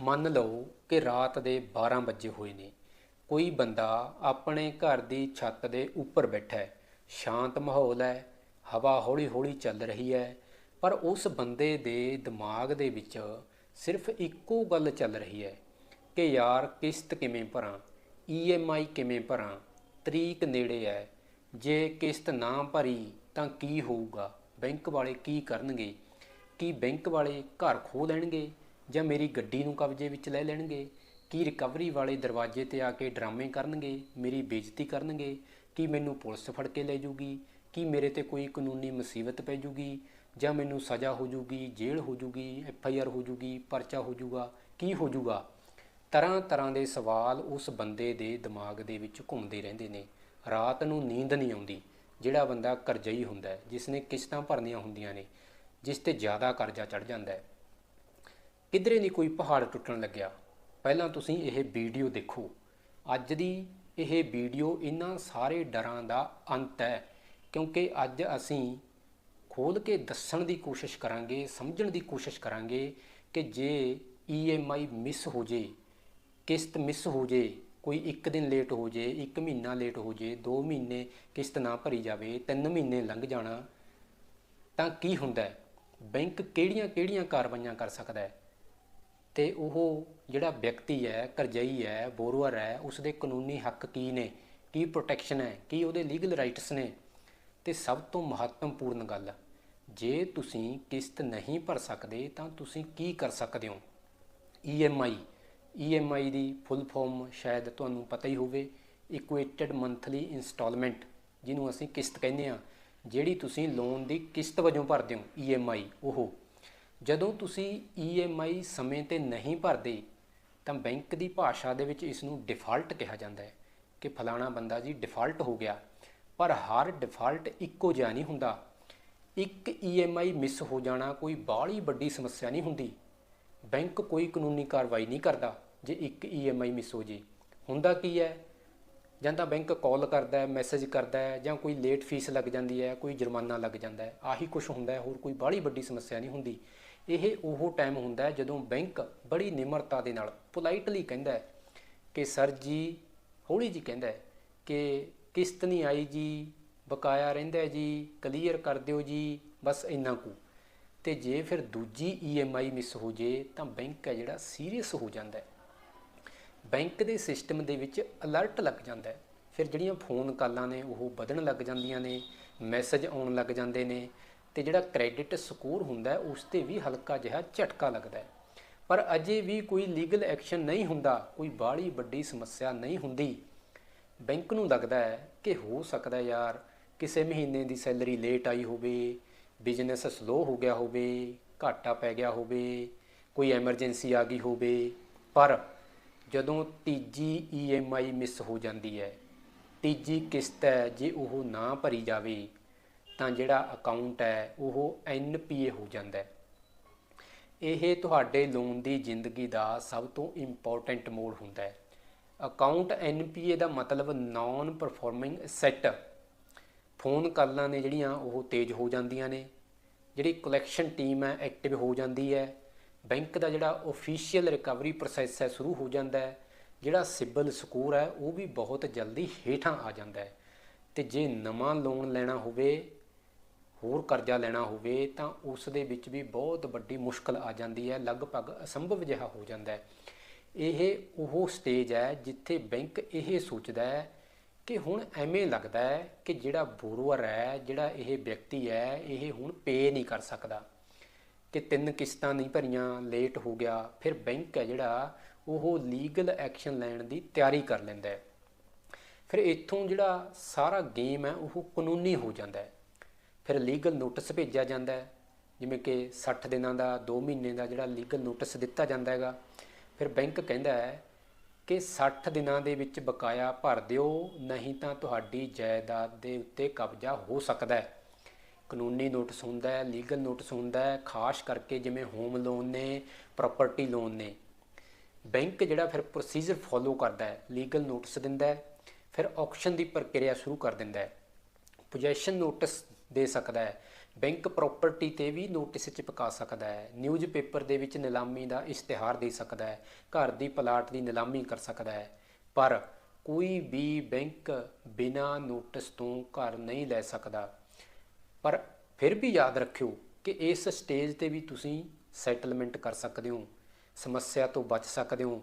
ਮੰਨ ਲਓ ਕਿ ਰਾਤ ਦੇ 12 ਵਜੇ ਹੋਏ ਨੇ। ਕੋਈ ਬੰਦਾ ਆਪਣੇ ਘਰ ਦੀ ਛੱਤ ਦੇ ਉੱਪਰ ਬੈਠਾ ਹੈ। ਸ਼ਾਂਤ ਮਾਹੌਲ ਹੈ, ਹਵਾ ਹੌਲੀ-ਹੌਲੀ ਚੱਲ ਰਹੀ ਹੈ, ਪਰ ਉਸ ਬੰਦੇ ਦੇ ਦਿਮਾਗ ਦੇ ਵਿੱਚ ਸਿਰਫ ਇੱਕੋ ਗੱਲ ਚੱਲ ਰਹੀ ਹੈ ਕਿ ਯਾਰ ਕਿਸ਼ਤ ਕਿਵੇਂ ਭਰਾਂ ਈਐਮਆਈ ਕਿਵੇਂ ਭਰਾਂ, ਤਰੀਕ ਨੇੜੇ ਹੈ, ਜੇ ਕਿਸ਼ਤ ਨਾ ਭਰੀ ਤਾਂ ਕੀ ਹੋਊਗਾ, ਬੈਂਕ ਵਾਲੇ ਕੀ ਕਰਨਗੇ, ਕੀ ਬੈਂਕ ਵਾਲੇ ਘਰ ਖੋਹ ਲੈਣਗੇ ਜਾਂ ਮੇਰੀ ਗੱਡੀ ਨੂੰ ਕਬਜ਼ੇ ਵਿੱਚ ਲੈ ਲੈਣਗੇ? ਕੀ ਰਿਕਵਰੀ ਵਾਲੇ ਦਰਵਾਜ਼ੇ ਤੇ ਆ ਕੇ ਡਰਾਮੇ ਕਰਨਗੇ? ਮੇਰੀ ਬੇਇੱਜ਼ਤੀ ਕਰਨਗੇ? ਕੀ ਮੈਨੂੰ ਪੁਲਿਸ ਫੜ ਕੇ ਲੈ ਜੂਗੀ? ਕੀ ਮੇਰੇ ਤੇ ਕੋਈ ਕਾਨੂੰਨੀ ਮੁਸੀਬਤ ਪੈ ਜੂਗੀ? ਜਾਂ ਮੈਨੂੰ ਸਜ਼ਾ ਹੋ ਜੂਗੀ, ਜੇਲ੍ਹ ਹੋ ਜੂਗੀ, ਐਫ ਆਈ ਆਰ ਹੋ ਜੂਗੀ, ਪਰਚਾ ਹੋ ਜੂਗਾ, ਕੀ ਹੋ ਜੂਗਾ? ਤਰ੍ਹਾਂ ਤਰ੍ਹਾਂ ਦੇ ਸਵਾਲ ਉਸ ਬੰਦੇ ਦੇ ਦਿਮਾਗ ਦੇ ਵਿੱਚ ਘੁੰਮਦੇ ਰਹਿੰਦੇ ਨੇ। ਰਾਤ ਨੂੰ ਨੀਂਦ ਨਹੀਂ ਆਉਂਦੀ, ਜਿਹੜਾ ਬੰਦਾ ਕਰਜ਼ਈ ਹੁੰਦਾ ਜਿਸ ਨੇ ਕਿਸ਼ਤਾਂ ਭਰਨੀਆਂ ਹੁੰਦੀਆਂ ਨੇ, ਜਿਸ ਤੇ ਜ਼ਿਆਦਾ ਕਰਜ਼ਾ ਚੜ ਜਾਂਦਾ ਹੈ। ਕਿਧਰੇ ਨਹੀਂ ਕੋਈ ਪਹਾੜ ਟੁੱਟਣ ਲੱਗਿਆ। ਪਹਿਲਾਂ ਤੁਸੀਂ ਇਹ ਵੀਡੀਓ ਦੇਖੋ। ਅੱਜ ਦੀ ਇਹ ਵੀਡੀਓ ਇਹਨਾਂ ਸਾਰੇ ਡਰਾਂ ਦਾ ਅੰਤ ਹੈ, ਕਿਉਂਕਿ ਅੱਜ ਅਸੀਂ ਖੋਲ ਕੇ ਦੱਸਣ ਦੀ ਕੋਸ਼ਿਸ਼ ਕਰਾਂਗੇ, ਸਮਝਣ ਦੀ ਕੋਸ਼ਿਸ਼ ਕਰਾਂਗੇ ਕਿ ਜੇ ਈਐਮਆਈ ਮਿਸ ਹੋ ਜੇ, ਕਿਸ਼ਤ ਮਿਸ ਹੋ ਜੇ, ਕੋਈ ਇੱਕ ਦਿਨ ਲੇਟ ਹੋ ਜੇ, ਇੱਕ ਮਹੀਨਾ ਲੇਟ ਹੋ ਜੇ 2 ਮਹੀਨੇ ਕਿਸ਼ਤ ਨਾ ਭਰੀ ਜਾਵੇ 3 ਮਹੀਨੇ ਲੰਘ ਜਾਣਾ, ਤਾਂ ਕੀ ਹੁੰਦਾ ਹੈ? ਬੈਂਕ ਕਿਹੜੀਆਂ-ਕਿਹੜੀਆਂ ਕਾਰਵਾਈਆਂ ਕਰ ਸਕਦਾ ਹੈ? ਤੇ ਉਹ ਜਿਹੜਾ ਵਿਅਕਤੀ ਹੈ, ਕਰਜ਼ਈ ਹੈ, ਬੋਰਵਰ ਹੈ ਉਸ ਦੇ ਕਾਨੂੰਨੀ ਹੱਕ ਕੀ ਨੇ, ਕੀ ਪ੍ਰੋਟੈਕਸ਼ਨ ਹੈ, ਕੀ ਉਹਦੇ ਲੀਗਲ ਰਾਈਟਸ ਨੇ, ਤੇ ਸਭ ਤੋਂ ਮਹੱਤਵਪੂਰਨ ਗੱਲ, ਜੇ ਤੁਸੀਂ ਕਿਸ਼ਤ ਨਹੀਂ ਭਰ ਸਕਦੇ, ਤਾਂ ਤੁਸੀਂ ਕੀ ਕਰ ਸਕਦੇ ਹੋ? EMI EMI ਦੀ ਫੁੱਲ ਫਾਰਮ ਸ਼ਾਇਦ ਤੁਹਾਨੂੰ ਪਤਾ ਹੀ ਹੋਵੇ ਇਕੁਏਟਡ ਮੰਥਲੀ ਇਨਸਟਾਲਮੈਂਟ ਜਿਹਨੂੰ ਅਸੀਂ ਕਿਸ਼ਤ ਕਹਿੰਦੇ ਆ ਜਿਹੜੀ ਤੁਸੀਂ ਲੋਨ ਦੀ ਕਿਸ਼ਤ ਵਜੋਂ ਭਰਦੇ ਹੋ EMI ਉਹ। ਜਦੋਂ ਤੁਸੀਂ EMI ਸਮੇਂ ਤੇ ਨਹੀਂ ਭਰਦੇ, ਤਾਂ ਬੈਂਕ ਦੀ ਭਾਸ਼ਾ ਦੇ ਵਿੱਚ ਇਸ ਨੂੰ ਡਿਫਾਲਟ ਕਿਹਾ ਜਾਂਦਾ ਹੈ ਕਿ ਫਲਾਣਾ ਬੰਦਾ ਜੀ ਡਿਫਾਲਟ ਹੋ ਗਿਆ। ਪਰ ਹਰ ਡਿਫਾਲਟ ਇੱਕੋ ਜਿਹਾ ਨਹੀਂ ਹੁੰਦਾ। ਇੱਕ EMI ਮਿਸ ਹੋ ਜਾਣਾ ਕੋਈ ਬਾਹਲੀ ਵੱਡੀ ਸਮੱਸਿਆ ਨਹੀਂ ਹੁੰਦੀ। ਬੈਂਕ ਕੋਈ ਕਾਨੂੰਨੀ ਕਾਰਵਾਈ ਨਹੀਂ ਕਰਦਾ ਜੇ ਇੱਕ EMI ਮਿਸ ਹੋ ਜੇ। ਹੁੰਦਾ ਕੀ ਹੈ? ਜਾਂ ਤਾਂ ਬੈਂਕ ਕਾਲ ਕਰਦਾ ਹੈ, ਮੈਸੇਜ ਕਰਦਾ ਹੈ, ਜਾਂ ਕੋਈ ਲੇਟ ਫੀਸ ਲੱਗ ਜਾਂਦੀ ਹੈ, ਕੋਈ ਜੁਰਮਾਨਾ ਲੱਗ ਜਾਂਦਾ ਹੈ। ਆਹੀ ਕੁਝ ਹੁੰਦਾ ਹੈ, ਹੋਰ ਕੋਈ ਬਾਹਲੀ ਵੱਡੀ ਸਮੱਸਿਆ ਨਹੀਂ ਹੁੰਦੀ। ਇਹ ਉਹ ਟਾਈਮ ਹੁੰਦਾ ਹੈ ਜਦੋਂ ਬੈਂਕ ਬੜੀ ਨਿਮਰਤਾ ਦੇ ਨਾਲ ਪੋਲਾਈਟਲੀ ਕਹਿੰਦਾ ਹੈ ਕਿ ਸਰ ਜੀ, ਹੌਲੀ ਜੀ ਕਹਿੰਦਾ ਹੈ ਕਿ ਕਿਸ਼ਤ ਨਹੀਂ ਆਈ ਜੀ, ਬਕਾਇਆ ਰਹਿੰਦਾ ਜੀ ਕਲੀਅਰ ਕਰ ਦਿਓ ਜੀ, ਬਸ ਇੰਨਾ ਕੁ। ਤੇ ਜੇ ਫਿਰ ਦੂਜੀ EMI ਮਿਸ ਹੋ ਜੇ ਤਾਂ ਬੈਂਕ ਹੈ ਜਿਹੜਾ ਸੀਰੀਅਸ ਹੋ ਜਾਂਦਾ ਹੈ। ਬੈਂਕ ਦੇ ਸਿਸਟਮ ਦੇ ਵਿੱਚ ਅਲਰਟ ਲੱਗ ਜਾਂਦਾ ਹੈ। ਫਿਰ ਜਿਹੜੀਆਂ ਫੋਨ ਕਾਲਾਂ ਨੇ ਉਹ ਵਧਣ ਲੱਗ ਜਾਂਦੀਆਂ ਨੇ ਮੈਸੇਜ ਆਉਣ ਲੱਗ ਜਾਂਦੇ ਨੇ ਤੇ ਜਿਹੜਾ ਕ੍ਰੈਡਿਟ ਸਕੋਰ ਹੁੰਦਾ ਉਸ ਤੇ ਵੀ ਹਲਕਾ ਜਿਹਾ ਝਟਕਾ ਲੱਗਦਾ ਹੈ। ਪਰ ਅਜੇ ਵੀ ਕੋਈ ਲੀਗਲ ਐਕਸ਼ਨ ਨਹੀਂ ਹੁੰਦਾ, ਕੋਈ ਬਾਹਲੀ ਵੱਡੀ ਸਮੱਸਿਆ ਨਹੀਂ ਹੁੰਦੀ। ਬੈਂਕ ਨੂੰ ਲੱਗਦਾ ਹੈ ਕਿ ਹੋ ਸਕਦਾ ਯਾਰ, ਕਿਸੇ ਮਹੀਨੇ ਦੀ ਸੈਲਰੀ ਲੇਟ ਆਈ ਹੋਵੇ ਬਿਜ਼ਨਸ ਸਲੋ ਹੋ ਗਿਆ ਹੋਵੇ, ਘਾਟਾ ਪੈ ਗਿਆ ਹੋਵੇ, ਕੋਈ ਐਮਰਜੈਂਸੀ ਆ ਗਈ ਹੋਵੇ। ਪਰ ਜਦੋਂ ਤੀਜੀ EMI ਮਿਸ ਹੋ ਜਾਂਦੀ ਹੈ, ਤੀਜੀ ਕਿਸ਼ਤ ਹੈ, ਜੇ ਉਹ ਨਾ ਭਰੀ ਜਾਵੇ ਤਾਂ ਜਿਹੜਾ ਅਕਾਊਂਟ ਹੈ, ਉਹ NPA ਹੋ ਜਾਂਦਾ ਹੈ। ਇਹ ਤੁਹਾਡੇ ਲੋਨ ਦੀ ਜ਼ਿੰਦਗੀ ਦਾ ਸਭ ਤੋਂ ਇੰਪੋਰਟੈਂਟ ਮੋੜ ਹੁੰਦਾ ਹੈ। ਅਕਾਊਂਟ NPA ਦਾ ਮਤਲਬ ਨਾਨ ਪਰਫਾਰਮਿੰਗ ਐਸੈਟ ਫੋਨ ਕਾਲਾਂ ਨੇ ਜਿਹੜੀਆਂ, ਉਹ ਤੇਜ਼ ਹੋ ਜਾਂਦੀਆਂ ਨੇ। ਜਿਹੜੀ ਕਲੈਕਸ਼ਨ ਟੀਮ ਹੈ ਐਕਟਿਵ ਹੋ ਜਾਂਦੀ ਹੈ। ਬੈਂਕ ਦਾ ਜਿਹੜਾ ਅਫੀਸ਼ੀਅਲ ਰਿਕਵਰੀ ਪ੍ਰੋਸੈਸ ਹੈ, ਸ਼ੁਰੂ ਹੋ ਜਾਂਦਾ ਹੈ। ਜਿਹੜਾ ਸਿਬਲ ਸਕੋਰ ਹੈ, ਉਹ ਵੀ ਬਹੁਤ ਜਲਦੀ ਹੇਠਾਂ ਆ ਜਾਂਦਾ ਹੈ। ਤੇ ਜੇ ਨਵਾਂ ਲੋਨ ਲੈਣਾ ਹੋਵੇ ਹੋਰ ਕਰਜ਼ਾ ਲੈਣਾ ਹੋਵੇ ਤਾਂ ਉਸ ਦੇ ਵਿੱਚ ਵੀ ਬਹੁਤ ਵੱਡੀ ਮੁਸ਼ਕਲ ਆ ਜਾਂਦੀ ਹੈ, ਲਗਭਗ ਅਸੰਭਵ ਜਿਹਾ ਹੋ ਜਾਂਦਾ ਹੈ। ਇਹ ਉਹ ਸਟੇਜ ਹੈ ਜਿੱਥੇ ਬੈਂਕ ਇਹ ਸੋਚਦਾ ਹੈ ਕਿ ਹੁਣ ਐਵੇਂ ਲੱਗਦਾ ਹੈ ਕਿ ਜਿਹੜਾ ਬੋਰੋਅਰ ਹੈ, ਜਿਹੜਾ ਇਹ ਵਿਅਕਤੀ ਹੈ, ਇਹ ਹੁਣ ਪੇ ਨਹੀਂ ਕਰ ਸਕਦਾ। ਕਿ ਤਿੰਨ ਕਿਸ਼ਤਾਂ ਨਹੀਂ ਭਰੀਆਂ ਲੇਟ ਹੋ ਗਿਆ, ਫਿਰ ਬੈਂਕ ਹੈ ਜਿਹੜਾ, ਉਹ ਲੀਗਲ ਐਕਸ਼ਨ ਲੈਣ ਦੀ ਤਿਆਰੀ ਕਰ ਲੈਂਦਾ ਹੈ। ਫਿਰ ਇੱਥੋਂ ਜਿਹੜਾ ਸਾਰਾ ਗੇਮ ਹੈ, ਉਹ ਕਾਨੂੰਨੀ ਹੋ ਜਾਂਦਾ ਹੈ। ਫਿਰ ਲੀਗਲ ਨੋਟਿਸ ਭੇਜਿਆ ਜਾਂਦਾ ਹੈ। ਜਿਵੇਂ ਕਿ 60 ਦਿਨਾਂ ਦਾ 2 ਮਹੀਨੇ ਦਾ ਜਿਹੜਾ ਲੀਗਲ ਨੋਟਿਸ ਦਿੱਤਾ ਜਾਂਦਾ ਹੈਗਾ। ਫਿਰ ਬੈਂਕ ਕਹਿੰਦਾ ਹੈ ਕਿ 60 ਦਿਨਾਂ ਦੇ ਵਿੱਚ ਬਕਾਇਆ ਭਰ ਦਿਓ, ਨਹੀਂ ਤਾਂ ਤੁਹਾਡੀ ਜਾਇਦਾਦ ਦੇ ਉੱਤੇ ਕਬਜ਼ਾ ਹੋ ਸਕਦਾ ਹੈ। ਕਾਨੂੰਨੀ ਨੋਟਿਸ ਹੁੰਦਾ ਹੈ ਲੀਗਲ ਨੋਟਿਸ ਹੁੰਦਾ ਹੈ, ਖਾਸ ਕਰਕੇ ਜਿਵੇਂ ਹੋਮ ਲੋਨ ਨੇ ਪ੍ਰਾਪਰਟੀ ਲੋਨ ਨੇ। ਬੈਂਕ ਜਿਹੜਾ ਫਿਰ ਪ੍ਰੋਸੀਜਰ ਫੋਲੋ ਕਰਦਾ ਹੈ ਲੀਗਲ ਨੋਟਿਸ ਦਿੰਦਾ ਹੈ। ਫਿਰ ਆਕਸ਼ਨ ਦੀ ਪ੍ਰਕਿਰਿਆ ਸ਼ੁਰੂ ਕਰ ਦਿੰਦਾ ਹੈ। ਪੋਜੈਸ਼ਨ ਨੋਟਿਸ ਦੇ ਸਕਦਾ ਹੈ। ਬੈਂਕ ਪ੍ਰਾਪਰਟੀ ਤੇ ਵੀ ਨੋਟਿਸ ਚਿਪਕਾ ਸਕਦਾ ਹੈ। ਨਿਊਜ਼ ਪੇਪਰ ਦੇ ਵਿੱਚ ਨਿਲਾਮੀ ਦਾ ਇਸ਼ਤਿਹਾਰ ਦੇ ਸਕਦਾ ਹੈ। ਘਰ ਦੀ ਪਲਾਟ ਦੀ ਨਿਲਾਮੀ ਕਰ ਸਕਦਾ ਹੈ। ਪਰ ਕੋਈ ਵੀ ਬੈਂਕ ਬਿਨਾਂ ਨੋਟਿਸ ਤੋਂ ਘਰ ਨਹੀਂ ਲੈ ਸਕਦਾ। ਪਰ ਫਿਰ ਵੀ ਯਾਦ ਰੱਖਿਓ ਕਿ ਇਸ ਸਟੇਜ ਤੇ ਵੀ ਤੁਸੀਂ ਸੈਟਲਮੈਂਟ ਕਰ ਸਕਦੇ ਹੋ। ਸਮੱਸਿਆ ਤੋਂ ਬਚ ਸਕਦੇ ਹੋ।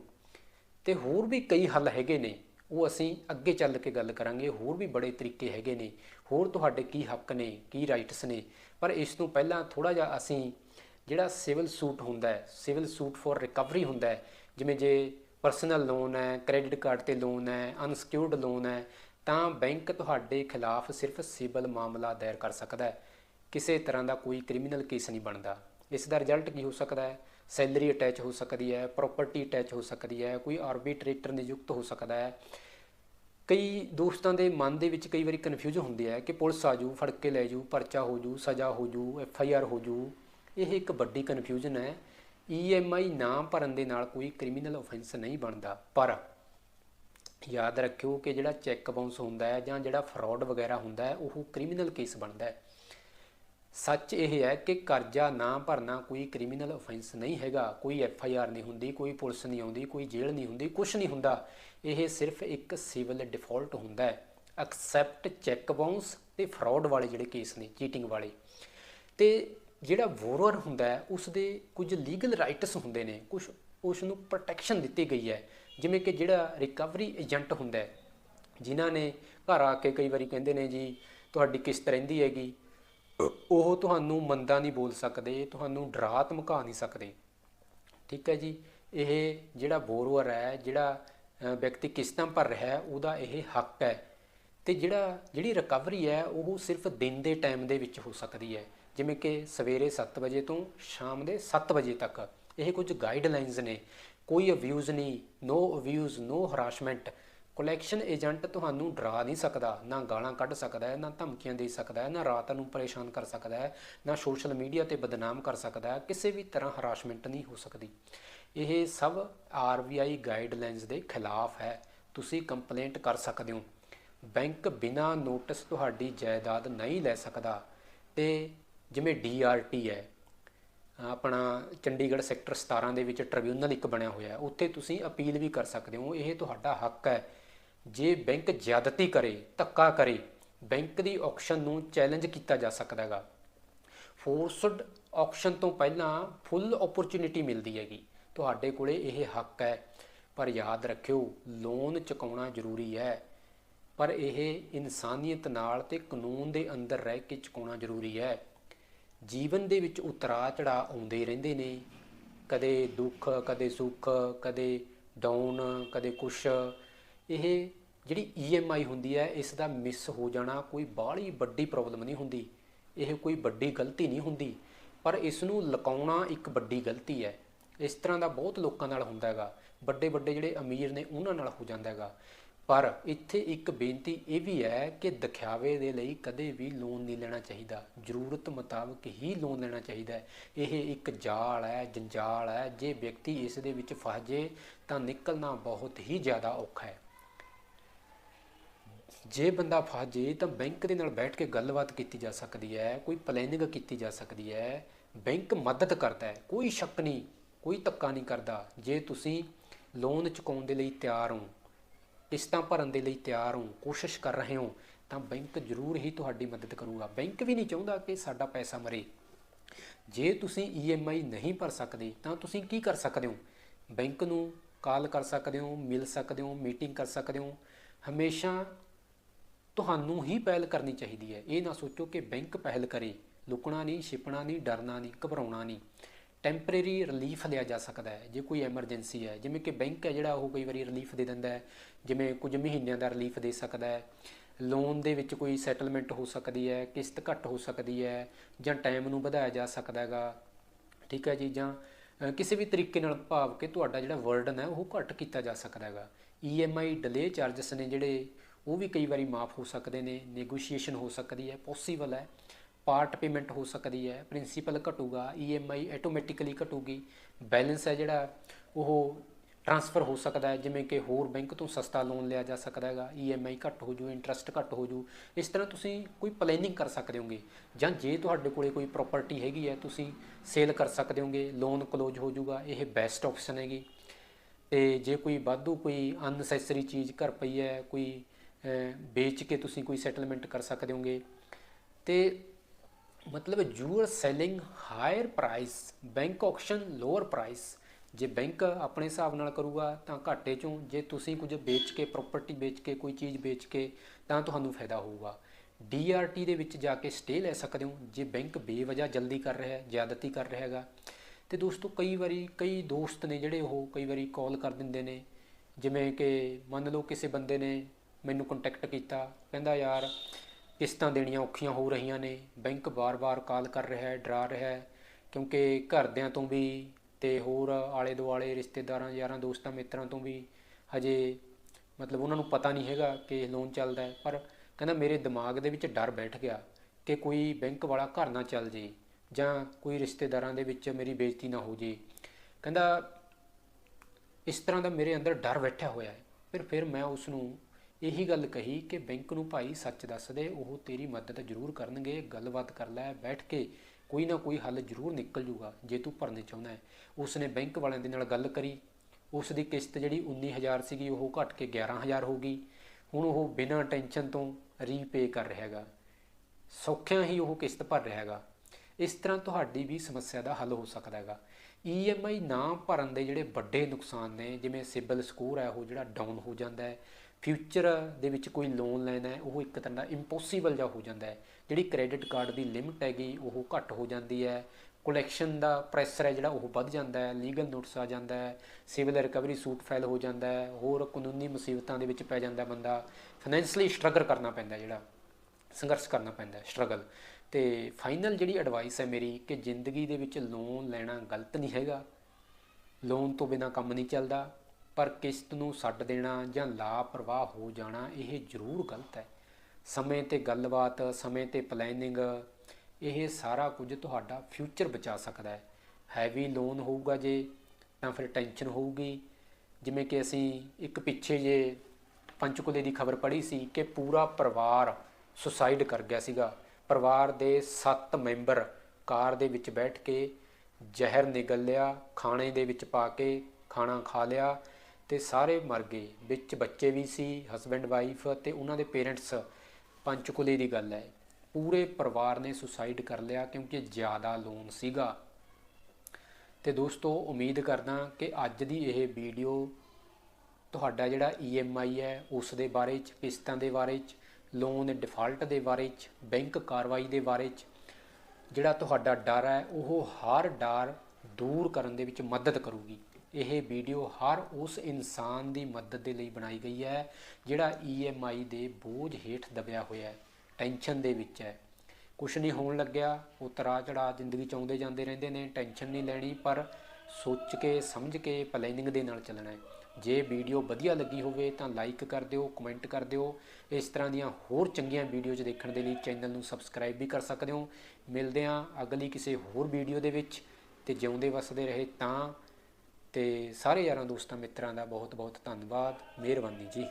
ਤੇ ਹੋਰ ਵੀ ਕਈ ਹੱਲ ਹੈਗੇ ਨੇ। ਉਹ ਅਸੀਂ ਅੱਗੇ ਚੱਲ ਕੇ ਗੱਲ ਕਰਾਂਗੇ। ਹੋਰ ਵੀ ਬੜੇ ਤਰੀਕੇ ਹੈਗੇ ਨੇ। ਹੋਰ ਤੁਹਾਡੇ ਕੀ ਹੱਕ ਨੇ, ਕੀ ਰਾਈਟਸ ਨੇ? ਪਰ ਇਸ ਤੋਂ ਪਹਿਲਾਂ ਥੋੜਾ ਜਿਹਾ ਅਸੀਂ ਜਿਹੜਾ ਸਿਵਲ ਸੂਟ ਹੁੰਦਾ ਹੈ ਸਿਵਲ ਸੂਟ ਫॉर ਰਿਕਵਰੀ ਹੁੰਦਾ ਹੈ, ਜਿਵੇਂ ਜੇ ਪਰਸਨਲ ਲੋਨ ਹੈ ਕ੍ਰੈਡਿਟ ਕਾਰਡ ਤੇ ਲੋਨ ਹੈ ਅਨਸਕਿਉਰਡ ਲੋਨ ਹੈ, ਤਾਂ ਬੈਂਕ ਤੁਹਾਡੇ ਖਿਲਾਫ ਸਿਰਫ ਸਿਵਲ ਮਾਮਲਾ ਦਾਇਰ ਕਰ ਸਕਦਾ ਹੈ। ਕਿਸੇ ਤਰ੍ਹਾਂ ਦਾ ਕੋਈ ਕ੍ਰਿਮੀਨਲ ਕੇਸ ਨਹੀਂ ਬਣਦਾ। ਇਸ ਦਾ ਰਿਜ਼ਲਟ ਕੀ ਹੋ ਸਕਦਾ ਹੈ? ਸੈਲਰੀ ਅਟੈਚ ਹੋ ਸਕਦੀ ਹੈ, ਪ੍ਰਾਪਰਟੀ ਅਟੈਚ ਹੋ ਸਕਦੀ ਹੈ, ਕੋਈ ਆਰਬਿਟਰੇਟਰ ਨਿਯੁਕਤ ਹੋ ਸਕਦਾ ਹੈ। ਕਈ ਦੋਸਤਾਂ ਦੇ ਮਨ ਦੇ ਵਿੱਚ ਕਈ ਵਾਰੀ ਕਨਫਿਊਜ਼ ਹੁੰਦੀ ਹੈ ਕਿ ਪੁਲਿਸ ਆ ਜੂ ਫੜ ਕੇ ਲੈ ਜੂ ਪਰਚਾ ਹੋ ਜੂ ਸਜ਼ਾ ਹੋ ਜੂ ਐਫ ਆਈ ਆਰ ਹੋ ਜੂ ਇਹ ਇੱਕ ਵੱਡੀ ਕਨਫਿਊਜ਼ਨ ਹੈ। ਈ ਐਮ ਆਈ ਨਾ ਭਰਨ ਦੇ ਨਾਲ ਕੋਈ ਕ੍ਰਿਮੀਨਲ ਆਫੈਂਸ ਨਹੀਂ ਬਣਦਾ। ਪਰ ਯਾਦ ਰੱਖਿਓ ਕਿ ਜਿਹੜਾ ਚੈੱਕ ਬਾਉਂਸ ਹੁੰਦਾ ਹੈ ਜਾਂ ਜਿਹੜਾ ਫਰਾਡ ਵਗੈਰਾ ਹੁੰਦਾ ਹੈ, ਉਹ ਕ੍ਰਿਮੀਨਲ ਕੇਸ ਬਣਦਾ ਹੈ। ਸੱਚ ਇਹ ਹੈ ਕਿ ਕਰਜ਼ਾ ਨਾ ਭਰਨਾ ਕੋਈ ਕ੍ਰਿਮੀਨਲ ਆਫੈਂਸ ਨਹੀਂ ਹੈਗਾ। ਕੋਈ ਐਫ ਆਈ ਆਰ ਨਹੀਂ ਹੁੰਦੀ, ਕੋਈ ਪੁਲਿਸ ਨਹੀਂ ਆਉਂਦੀ, ਕੋਈ ਜੇਲ੍ਹ ਨਹੀਂ ਹੁੰਦੀ ਕੁਝ ਨਹੀਂ ਹੁੰਦਾ। ਇਹ ਸਿਰਫ ਇੱਕ ਸਿਵਲ ਡਿਫਾਲਟ ਹੁੰਦਾ ਹੈ। ਐਕਸੈਪਟ ਚੈੱਕ ਬਾਉਂਸ ਤੇ ਫਰਾਡ ਵਾਲੇ ਜਿਹੜੇ ਕੇਸ ਨੇ, ਚੀਟਿੰਗ ਵਾਲੇ। ਤੇ ਜਿਹੜਾ ਵੋਰਰ ਹੁੰਦਾ ਹੈ ਉਸ ਦੇ ਕੁਝ ਲੀਗਲ ਰਾਈਟਸ ਹੁੰਦੇ ਨੇ। ਕੁਝ ਉਸ ਨੂੰ ਪ੍ਰੋਟੈਕਸ਼ਨ ਦਿੱਤੀ ਗਈ ਹੈ। ਜਿਵੇਂ ਕਿ ਜਿਹੜਾ ਰਿਕਵਰੀ ਏਜੰਟ ਹੁੰਦਾ ਹੈ, ਜਿਨ੍ਹਾਂ ਨੇ ਘਰ ਆ ਕੇ ਕਈ ਵਾਰੀ ਕਹਿੰਦੇ ਨੇ ਜੀ, ਤੁਹਾਡੀ ਕਿਸ਼ਤ ਰਹਿੰਦੀ ਹੈਗੀ। ਉਹ ਤੁਹਾਨੂੰ ਮੰਦਾ ਨਹੀਂ ਬੋਲ ਸਕਦੇ, ਤੁਹਾਨੂੰ ਡਰਾ ਧਮਕਾ ਨਹੀਂ ਸਕਦੇ। ਠੀਕ ਹੈ ਜੀ? ਇਹ ਜਿਹੜਾ ਬੋਰਵਰ ਹੈ, ਜਿਹੜਾ ਵਿਅਕਤੀ ਕਿਸ਼ਤਾਂ ਭਰ ਰਿਹਾ ਹੈ, ਉਹਦਾ ਇਹ ਹੱਕ ਹੈ। ਤੇ ਜਿਹੜਾ, ਜਿਹੜੀ ਰਿਕਵਰੀ ਹੈ, ਉਹ ਸਿਰਫ ਦਿਨ ਦੇ ਟਾਈਮ ਦੇ ਵਿੱਚ ਹੋ ਸਕਦੀ ਹੈ। ਜਿਵੇਂ ਕਿ ਸਵੇਰੇ 7 ਵਜੇ ਤੋਂ ਸ਼ਾਮ ਦੇ 7 ਵਜੇ ਤੱਕ। ਇਹ ਕੁਝ ਗਾਈਡਲਾਈਨਸ ਨੇ। ਕੋਈ ਅਬਿਊਜ਼ ਨਹੀਂ no abuse no harassment collection agent ਤੁਹਾਨੂੰ ਡਰਾ ਨਹੀਂ ਸਕਦਾ, ਨਾ ਗਾਲਾਂ ਕੱਢ ਸਕਦਾ ਹੈ ਨਾ ਧਮਕੀਆਂ ਦੇ ਸਕਦਾ ਹੈ ਨਾ ਰਾਤ ਨੂੰ ਪਰੇਸ਼ਾਨ ਕਰ ਸਕਦਾ ਹੈ ਨਾ ਸੋਸ਼ਲ ਮੀਡੀਆ ਤੇ ਬਦਨਾਮ ਕਰ ਸਕਦਾ ਹੈ ਕਿਸੇ ਵੀ ਤਰ੍ਹਾਂ ਹਰਾਸਮੈਂਟ ਨਹੀਂ ਹੋ ਸਕਦੀ। ਇਹ ਸਭ ਆਰਬੀਆਈ ਗਾਈਡਲਾਈਨਸ ਦੇ ਖਿਲਾਫ ਹੈ। ਤੁਸੀਂ ਕੰਪਲੇਂਟ ਕਰ ਸਕਦੇ ਹੋ। ਬੈਂਕ ਬਿਨਾ ਨੋਟਿਸ ਤੁਹਾਡੀ ਜਾਇਦਾਦ ਨਹੀਂ ਲੈ ਸਕਦਾ। ਤੇ ਜਿਵੇਂ ਡੀਆਰਟੀ ਹੈ, ਆਪਣਾ ਚੰਡੀਗੜ੍ਹ ਸੈਕਟਰ 17 ਦੇ ਵਿੱਚ ਟ੍ਰਿਬਿਊਨਲ ਇੱਕ ਬਣਿਆ ਹੋਇਆ ਉੱਥੇ ਤੁਸੀਂ ਅਪੀਲ ਵੀ ਕਰ ਸਕਦੇ ਹੋ। ਇਹ ਤੁਹਾਡਾ ਹੱਕ ਹੈ। ਜੇ ਬੈਂਕ ਜ਼ਿਆਦਤੀ ਕਰੇ, ਧੱਕਾ ਕਰੇ, ਬੈਂਕ ਦੀ ਆਕਸ਼ਨ ਨੂੰ ਚੈਲੰਜ ਕੀਤਾ ਜਾ ਸਕਦਾ ਹੈਗਾ। ਫੋਰਸਡ ਆਕਸ਼ਨ ਤੋਂ ਪਹਿਲਾਂ ਫੁੱਲ ਓਪਰਚ्युनिटी ਮਿਲਦੀ ਹੈਗੀ। ਤੁਹਾਡੇ ਕੋਲੇ ਇਹ ਹੱਕ ਹੈ। ਪਰ ਯਾਦ ਰੱਖਿਓ ਲੋਨ ਚੁਕਾਉਣਾ ਜ਼ਰੂਰੀ ਹੈ। ਪਰ ਇਹ ਇਨਸਾਨੀਅਤ ਨਾਲ ਤੇ ਕਾਨੂੰਨ ਦੇ ਅੰਦਰ ਰਹਿ ਕੇ ਚੁਕਾਉਣਾ ਜ਼ਰੂਰੀ ਹੈ। ਜੀਵਨ ਦੇ ਵਿੱਚ ਉਤਰਾ ਚੜਾ ਆਉਂਦੇ ਰਹਿੰਦੇ ਨੇ। ਕਦੇ ਦੁੱਖ, ਕਦੇ ਸੁੱਖ, ਕਦੇ ਡਾਊਨ ਕਦੇ ਕੁਛ। ਇਹ ਜਿਹੜੀ ਈਐਮਆਈ ਹੁੰਦੀ ਹੈ ਇਸ ਦਾ ਮਿਸ ਹੋ ਜਾਣਾ, ਕੋਈ ਬਾਹਲੀ ਵੱਡੀ ਪ੍ਰੋਬਲਮ ਨਹੀਂ ਹੁੰਦੀ। ਇਹ ਕੋਈ ਵੱਡੀ ਗਲਤੀ ਨਹੀਂ ਹੁੰਦੀ। ਪਰ ਇਸ ਨੂੰ ਲਕਾਉਣਾ ਇੱਕ ਵੱਡੀ ਗਲਤੀ ਹੈ। ਇਸ ਤਰ੍ਹਾਂ ਦਾ ਬਹੁਤ ਲੋਕਾਂ ਨਾਲ ਹੁੰਦਾ ਹੈਗਾ। ਵੱਡੇ ਵੱਡੇ ਜਿਹੜੇ ਅਮੀਰ ਨੇ, ਉਹਨਾਂ ਨਾਲ ਹੋ ਜਾਂਦਾ ਹੈਗਾ। ਪਰ ਇੱਥੇ ਇੱਕ ਬੇਨਤੀ ਇਹ ਵੀ ਹੈ ਕਿ ਦਿਖਾਵੇ ਦੇ ਲਈ ਕਦੇ ਵੀ ਲੋਨ ਨਹੀਂ ਲੈਣਾ ਚਾਹੀਦਾ। ਜ਼ਰੂਰਤ ਮੁਤਾਬਕ ਹੀ ਲੋਨ ਲੈਣਾ ਚਾਹੀਦਾ ਇਹ ਇੱਕ ਜਾਲ ਹੈ, ਜੰਜਾਲ ਹੈ। ਜੇ ਵਿਅਕਤੀ ਇਸ ਦੇ ਵਿੱਚ ਫਸ ਜੇ ਤਾਂ ਨਿਕਲਣਾ ਬਹੁਤ ਹੀ ਜ਼ਿਆਦਾ ਔਖਾ ਹੈ। ਜੇ ਬੰਦਾ ਫਸ ਜੇ, ਤਾਂ ਬੈਂਕ ਦੇ ਨਾਲ ਬੈਠ ਕੇ ਗੱਲਬਾਤ ਕੀਤੀ ਜਾ ਸਕਦੀ ਹੈ, ਕੋਈ ਪਲੈਨਿੰਗ ਕੀਤੀ ਜਾ ਸਕਦੀ ਹੈ। ਬੈਂਕ ਮਦਦ ਕਰਦਾ ਹੈ, ਕੋਈ ਸ਼ੱਕ ਨਹੀਂ, ਕੋਈ ਧੱਕਾ ਨਹੀਂ ਕਰਦਾ। ਜੇ ਤੁਸੀਂ ਲੋਨ ਚੁਕਾਉਣ ਦੇ ਲਈ ਤਿਆਰ ਹੋ, ਕਿਸ਼ਤਾਂ ਭਰਨ ਦੇ ਲਈ ਤਿਆਰ ਹੋ, ਕੋਸ਼ਿਸ਼ ਕਰ ਰਹੇ ਹੋ, ਤਾਂ ਬੈਂਕ ਜ਼ਰੂਰ ਹੀ ਤੁਹਾਡੀ ਮਦਦ ਕਰੂਗਾ। ਬੈਂਕ ਵੀ ਨਹੀਂ ਚਾਹੁੰਦਾ ਕਿ ਸਾਡਾ ਪੈਸਾ ਮਰੇ। ਜੇ ਤੁਸੀਂ EMI ਨਹੀਂ ਭਰ ਸਕਦੇ, ਤਾਂ ਤੁਸੀਂ ਕੀ ਕਰ ਸਕਦੇ ਹੋ? ਬੈਂਕ ਨੂੰ ਕਾਲ ਕਰ ਸਕਦੇ ਹੋ, ਮਿਲ ਸਕਦੇ ਹੋ, ਮੀਟਿੰਗ ਕਰ ਸਕਦੇ ਹੋ। ਹਮੇਸ਼ਾ ਤੁਹਾਨੂੰ ਹੀ ਪਹਿਲ ਕਰਨੀ ਚਾਹੀਦੀ ਹੈ। ਇਹ ਨਾ ਸੋਚੋ ਕਿ ਬੈਂਕ ਪਹਿਲ ਕਰੇ, ਲੁਕਣਾ ਨਹੀਂ, ਛਿਪਣਾ ਨਹੀਂ, ਡਰਨਾ ਨਹੀਂ, ਘਬਰਾਉਣਾ ਨਹੀਂ। ਟੈਂਪਰੇਰੀ ਰਿਲੀਫ ਲਿਆ ਜਾ ਸਕਦਾ ਹੈ, ਜੇ ਕੋਈ ਐਮਰਜੈਂਸੀ ਹੈ। ਜਿਵੇਂ ਕਿ ਬੈਂਕ ਹੈ ਜਿਹੜਾ, ਉਹ ਕਈ ਵਾਰੀ ਰਿਲੀਫ ਦੇ ਦਿੰਦਾ ਹੈ। ਜਿਵੇਂ ਕੁਝ ਮਹੀਨਿਆਂ ਦਾ ਰਿਲੀਫ ਦੇ ਸਕਦਾ ਹੈ। ਲੋਨ ਦੇ ਵਿੱਚ ਕੋਈ ਸੈਟਲਮੈਂਟ ਹੋ ਸਕਦੀ ਹੈ, ਕਿਸ਼ਤ ਘੱਟ ਹੋ ਸਕਦੀ ਹੈ, ਜਾਂ ਟਾਈਮ ਨੂੰ ਵਧਾਇਆ ਜਾ ਸਕਦਾ ਹੈਗਾ। ਠੀਕ ਹੈ ਜੀ, ਜਾਂ ਕਿਸੇ ਵੀ ਤਰੀਕੇ ਨਾਲ ਭਾਵ ਕਿ ਤੁਹਾਡਾ ਜਿਹੜਾ ਵਰਡਨ ਹੈ, ਉਹ ਘੱਟ ਕੀਤਾ ਜਾ ਸਕਦਾ ਹੈਗਾ। EMI ਡਿਲੇ ਚਾਰजेस ਨੇ ਜਿਹੜੇ ਉਹ ਵੀ ਕਈ ਵਾਰੀ ਮਾਫ ਹੋ ਸਕਦੇ ਨੇ ਨੈਗੋਸ਼ੀਏਸ਼ਨ ਹੋ ਸਕਦੀ ਹੈ ਪੋਸੀਬਲ ਹੈ ਪਾਰਟ ਪੇਮੈਂਟ ਹੋ ਸਕਦੀ ਹੈ ਪ੍ਰਿੰਸੀਪਲ ਘਟੂਗਾ EMI ਆਟੋਮੈਟਿਕਲੀ ਘਟੂਗੀ ਬੈਲੈਂਸ ਹੈ ਜਿਹੜਾ, ਉਹ ਟ੍ਰਾਂਸਫਰ ਹੋ ਸਕਦਾ ਹੈ, ਜਿਵੇਂ ਕਿ ਹੋਰ ਬੈਂਕ ਤੋਂ ਸਸਤਾ ਲੋਨ ਲਿਆ ਜਾ ਸਕਦਾ ਹੈਗਾ EMI ਘੱਟ ਹੋ ਜੂ ਇੰਟਰਸਟ ਘੱਟ ਹੋ ਜੂ, ਇਸ ਤਰ੍ਹਾਂ ਤੁਸੀਂ ਕੋਈ ਪਲੈਨਿੰਗ ਕਰ ਸਕਦੇ ਹੋਗੇ, ਜਾਂ ਜੇ ਤੁਹਾਡੇ ਕੋਲੇ ਕੋਈ ਪ੍ਰਾਪਰਟੀ ਹੈਗੀ ਹੈ, ਤੁਸੀਂ ਸੇਲ ਕਰ ਸਕਦੇ ਹੋਗੇ ਲੋਨ ਕਲੋਜ਼ ਹੋ ਜੂਗਾ, ਇਹ ਬੈਸਟ ਆਪਸ਼ਨ ਹੈਗੀ, ਤੇ ਜੇ ਕੋਈ ਵਾਧੂ, ਕੋਈ ਅਨਸੈਸਰੀ ਚੀਜ਼ ਘਰ ਪਈ ਹੈ, ਕੋਈ ਵੇਚ ਕੇ ਤੁਸੀਂ ਕੋਈ ਸੈਟਲਮੈਂਟ ਕਰ ਸਕਦੇ ਹੋਗੇ। ਤੇ ਮਤਲਬ you are selling higher price bank auction lower price ਜੇ ਬੈਂਕ ਆਪਣੇ ਹਿਸਾਬ ਨਾਲ ਕਰੂਗਾ ਤਾਂ ਘਾਟੇ ਚੋਂ, ਜੇ ਤੁਸੀਂ ਕੁਝ ਵੇਚ ਕੇ ਪ੍ਰਾਪਰਟੀ ਵੇਚ ਕੇ, ਕੋਈ ਚੀਜ਼ ਵੇਚ ਕੇ, ਤਾਂ ਤੁਹਾਨੂੰ ਫਾਇਦਾ ਹੋਊਗਾ। ਡੀਆਰਟੀ ਦੇ ਵਿੱਚ ਜਾ ਕੇ ਸਟੇ ਲੈ ਸਕਦੇ ਹੋ, ਜੇ ਬੈਂਕ ਬੇਵਜ੍ਹਾ ਜਲਦੀ ਕਰ ਰਿਹਾ ਹੈ, ਜ਼ਿਆਦਤੀ ਕਰ ਰਿਹਾ ਹੈਗਾ। ਤੇ ਦੋਸਤੋ, ਕਈ ਵਾਰੀ ਕਈ ਦੋਸਤ ਨੇ ਜਿਹੜੇ ਉਹ ਕਈ ਵਾਰੀ ਕਾਲ ਕਰ ਦਿੰਦੇ ਨੇ, ਜਿਵੇਂ ਕਿ ਮੰਨ ਲਓ ਕਿਸੇ ਬੰਦੇ ਨੇ ਮੈਨੂੰ ਕੰਟੈਕਟ ਕੀਤਾ। ਕਹਿੰਦਾ, ਯਾਰ, ਕਿਸ਼ਤਾਂ ਦੇਣੀਆਂ ਔਖੀਆਂ ਹੋ ਰਹੀਆਂ ਨੇ। ਬੈਂਕ ਬਾਰ-ਬਾਰ ਕਾਲ ਕਰ ਰਿਹਾ ਹੈ, ਡਰਾ ਰਿਹਾ ਹੈ। ਕਿਉਂਕਿ ਘਰਦਿਆਂ ਤੋਂ ਵੀ ਤੇ ਹੋਰ ਆਲੇ ਦੁਆਲੇ ਰਿਸ਼ਤੇਦਾਰਾਂ, ਯਾਰਾਂ, ਦੋਸਤਾਂ, ਮਿੱਤਰਾਂ ਤੋਂ ਵੀ ਹਜੇ ਮਤਲਬ ਉਹਨਾਂ ਨੂੰ ਪਤਾ ਨਹੀਂ ਹੈਗਾ ਕਿ ਲੋਨ ਚੱਲਦਾ ਹੈ। ਪਰ ਕਹਿੰਦਾ, ਮੇਰੇ ਦਿਮਾਗ ਦੇ ਵਿੱਚ ਡਰ ਬੈਠ ਗਿਆ ਕਿ ਕੋਈ ਬੈਂਕ ਵਾਲਾ ਘਰ ਨਾ ਚੱਲ ਜੇ ਜਾਂ ਕੋਈ ਰਿਸ਼ਤੇਦਾਰਾਂ ਦੇ ਵਿੱਚ ਮੇਰੀ ਬੇਇੱਜ਼ਤੀ ਨਾ ਹੋ ਜੇ। ਕਹਿੰਦਾ, ਇਸ ਤਰ੍ਹਾਂ ਦਾ ਮੇਰੇ ਅੰਦਰ ਡਰ ਬੈਠਿਆ ਹੋਇਆ ਹੈ। ਫਿਰ ਫਿਰ ਮੈਂ ਉਸ ਨੂੰ ਇਹੀ ਗੱਲ ਕਹੀ ਕਿ ਬੈਂਕ ਨੂੰ ਭਾਈ ਸੱਚ ਦੱਸ ਦੇ, ਉਹ ਤੇਰੀ ਮਦਦ ਜ਼ਰੂਰ ਕਰਨਗੇ, ਗੱਲਬਾਤ ਕਰ ਲੈ, ਬੈਠ ਕੇ ਕੋਈ ਨਾ ਕੋਈ ਹੱਲ ਜ਼ਰੂਰ ਨਿਕਲ ਜੂਗਾ, ਜੇ ਤੂੰ ਭਰਨੇ ਚਾਹੁੰਦਾ ਹੈ। ਉਸ ਬੈਂਕ ਵਾਲਿਆਂ ਦੇ ਨਾਲ ਗੱਲ ਕਰੀ। ਉਸ ਦੀ ਕਿਸ਼ਤ ਜਿਹੜੀ 19000 ਸੀਗੀ, ਉਹ ਘਟ ਕੇ 11000 ਹੋ ਗਈ। ਹੁਣ ਉਹ ਬਿਨਾਂ ਟੈਨਸ਼ਨ ਤੋਂ ਰੀਪੇ ਕਰ ਰਿਹਾ ਹੈਗਾ। ਸੌਖਿਆਂ ਹੀ ਉਹ ਕਿਸ਼ਤ ਭਰ ਰਿਹਾ ਹੈਗਾ। ਇਸ ਤਰ੍ਹਾਂ ਤੁਹਾਡੀ ਵੀ ਸਮੱਸਿਆ ਦਾ ਹੱਲ ਹੋ ਸਕਦਾ ਹੈਗਾ। EMI ਨਾ ਭਰਨ ਦੇ ਜਿਹੜੇ ਵੱਡੇ ਨੁਕਸਾਨ ਨੇ, ਜਿਵੇਂ ਸਿਬਲ ਸਕੋਰ ਹੈ, ਉਹ ਜਿਹੜਾ ਡਾਊਨ ਹੋ ਜਾਂਦਾ ਹੈ। ਫਿਊਚਰ ਦੇ ਵਿੱਚ ਕੋਈ ਲੋਨ ਲੈਣਾ ਹੈ, ਉਹ ਇੱਕ ਤਰ੍ਹਾਂ ਦਾ ਇੰਪੋਸੀਬਲ ਜਿਹਾ ਹੋ ਜਾਂਦਾ ਹੈ। ਜਿਹੜੀ ਕ੍ਰੈਡਿਟ ਕਾਰਡ ਦੀ ਲਿਮਟ ਹੈਗੀ, ਉਹ ਘੱਟ ਹੋ ਜਾਂਦੀ ਹੈ। ਕਲੈਕਸ਼ਨ ਦਾ ਪ੍ਰੈਸ਼ਰ ਹੈ ਜਿਹੜਾ, ਉਹ ਵੱਧ ਜਾਂਦਾ ਹੈ। ਲੀਗਲ ਨੋਟਿਸ ਆ ਜਾਂਦਾ ਹੈ। ਸਿਵਲ ਰਿਕਵਰੀ ਸੂਟ ਫਾਈਲ ਹੋ ਜਾਂਦਾ ਹੈ। ਹੋਰ ਕਾਨੂੰਨੀ ਮੁਸੀਬਤਾਂ ਦੇ ਵਿੱਚ ਪੈ ਜਾਂਦਾ ਬੰਦਾ। ਫਾਈਨੈਂਸ਼ਲੀ ਸਟਰਗਲ ਕਰਨਾ ਪੈਂਦਾ ਜਿਹੜਾ। ਸੰਘਰਸ਼ ਕਰਨਾ ਪੈਂਦਾ ਸਟਰਗਲ ਤੇ ਫਾਈਨਲ ਜਿਹੜੀ ਐਡਵਾਈਸ ਹੈ ਮੇਰੀ, ਕਿ ਜ਼ਿੰਦਗੀ ਦੇ ਵਿੱਚ ਲੋਨ ਲੈਣਾ ਗਲਤ ਨਹੀਂ ਹੈਗਾ। ਲੋਨ ਤੋਂ ਬਿਨਾ ਕੰਮ ਨਹੀਂ ਚੱਲਦਾ। ਪਰ ਕਿਸ਼ਤ ਨੂੰ ਛੱਡ ਦੇਣਾ ਜਾਂ ਲਾਪਰਵਾਹ ਹੋ ਜਾਣਾ, ਇਹ ਜ਼ਰੂਰ ਗਲਤ ਹੈ। ਸਮੇਂ ਤੇ ਗੱਲਬਾਤ, ਸਮੇਂ ਤੇ ਪਲੈਨਿੰਗ ਇਹ ਸਾਰਾ ਕੁਝ ਤੁਹਾਡਾ ਫਿਊਚਰ ਬਚਾ ਸਕਦਾ ਹੈ। ਹੈਵੀ ਲੋਨ ਹੋਊਗਾ ਜੇ, ਤਾਂ ਫਿਰ ਟੈਨਸ਼ਨ ਹੋਊਗੀ। ਜਿਵੇਂ ਕਿ ਅਸੀਂ ਇੱਕ ਪਿੱਛੇ ਜੇ ਪੰਚਕੁਲੇ ਦੀ ਖਬਰ ਪੜ੍ਹੀ ਸੀ ਕਿ ਪੂਰਾ ਪਰਿਵਾਰ ਸੁਸਾਈਡ ਕਰ ਗਿਆ ਸੀਗਾ। ਪਰਿਵਾਰ ਦੇ 7 ਮੈਂਬਰ ਕਾਰ ਦੇ ਵਿੱਚ ਬੈਠ ਕੇ ਜ਼ਹਿਰ ਨਿਗਲ ਲਿਆ, ਖਾਣੇ ਦੇ ਵਿੱਚ ਪਾ ਕੇ ਖਾਣਾ ਖਾ ਲਿਆ ਤੇ ਸਾਰੇ ਮਰ ਗਏ। ਵਿੱਚ ਬੱਚੇ ਵੀ ਸੀ ਹਸਬੈਂਡ ਵਾਈਫ ਤੇ ਉਹਨਾਂ ਦੇ ਪੇਰੈਂਟਸ ਪੰਚਕੁਲੇ ਦੀ ਗੱਲ ਹੈ। ਪੂਰੇ ਪਰਿਵਾਰ ਨੇ ਸੁਸਾਈਡ ਕਰ ਲਿਆ ਕਿਉਂਕਿ ਜ਼ਿਆਦਾ ਲੋਨ ਸੀਗਾ। ਤੇ ਦੋਸਤੋ, ਉਮੀਦ ਕਰਦਾ ਕਿ ਅੱਜ ਦੀ ਇਹ ਵੀਡੀਓ ਤੁਹਾਡਾ ਜਿਹੜਾ EMI ਹੈ ਉਸ ਦੇ ਬਾਰੇ ਚ, ਕਿਸ਼ਤਾਂ ਦੇ ਬਾਰੇ ਚ ਲੋਨ ਡਿਫਾਲਟ ਦੇ ਬਾਰੇ ਚ, ਬੈਂਕ ਕਾਰਵਾਈ ਦੇ ਬਾਰੇ ਚ, ਜਿਹੜਾ ਤੁਹਾਡਾ ਡਰ ਹੈ, ਉਹ ਹਰ ਡਰ ਦੂਰ ਕਰਨ ਦੇ ਵਿੱਚ ਮਦਦ ਕਰੂਗੀ। ਇਹ ਵੀਡੀਓ ਹਰ ਉਸ ਇਨਸਾਨ ਦੀ ਮਦਦ ਦੇ ਲਈ ਬਣਾਈ ਗਈ ਹੈ, ਜਿਹੜਾ EMI ਦੇ ਬੋਝ ਹੇਠ ਦਬਿਆ ਹੋਇਆ ਹੈ, ਟੈਨਸ਼ਨ ਦੇ ਵਿੱਚ ਹੈ। ਕੁਛ ਨਹੀਂ ਹੋਣ ਲੱਗਿਆ, ਉਹ ਉਤਰਾ ਚੜਾ ਜ਼ਿੰਦਗੀ ਚ ਆਉਂਦੇ ਜਾਂਦੇ ਰਹਿੰਦੇ ਨੇ, ਟੈਨਸ਼ਨ ਨਹੀਂ ਲੈਣੀ, ਪਰ ਸੋਚ ਕੇ, ਸਮਝ ਕੇ ਪਲੈਨਿੰਗ ਦੇ ਨਾਲ ਚੱਲਣਾ ਹੈ। ਜੇ ਵੀਡੀਓ ਵਧੀਆ ਲੱਗੀ ਹੋਵੇ ਤਾਂ ਲਾਈਕ ਕਰ ਦਿਓ ਕਮੈਂਟ ਕਰ ਦਿਓ। ਇਸ ਤਰ੍ਹਾਂ ਦੀਆਂ ਹੋਰ ਚੰਗੀਆਂ ਵੀਡੀਓਜ਼ ਦੇਖਣ ਦੇ ਲਈ ਚੈਨਲ ਨੂੰ ਸਬਸਕ੍ਰਾਈਬ ਵੀ ਕਰ ਸਕਦੇ ਹੋ। ਮਿਲਦੇ ਹਾਂ ਅਗਲੀ ਕਿਸੇ ਹੋਰ ਵੀਡੀਓ ਦੇ ਵਿੱਚ। ਤੇ ਜਿਉਂਦੇ ਵਸਦੇ ਰਹੇ ਤਾਂ ਤੇ ਸਾਰੇ ਯਾਰਾਂ ਦੋਸਤਾਂ ਮਿੱਤਰਾਂ ਦਾ ਬਹੁਤ ਬਹੁਤ ਧੰਨਵਾਦ। ਮਿਹਰਬਾਨੀ ਜੀ।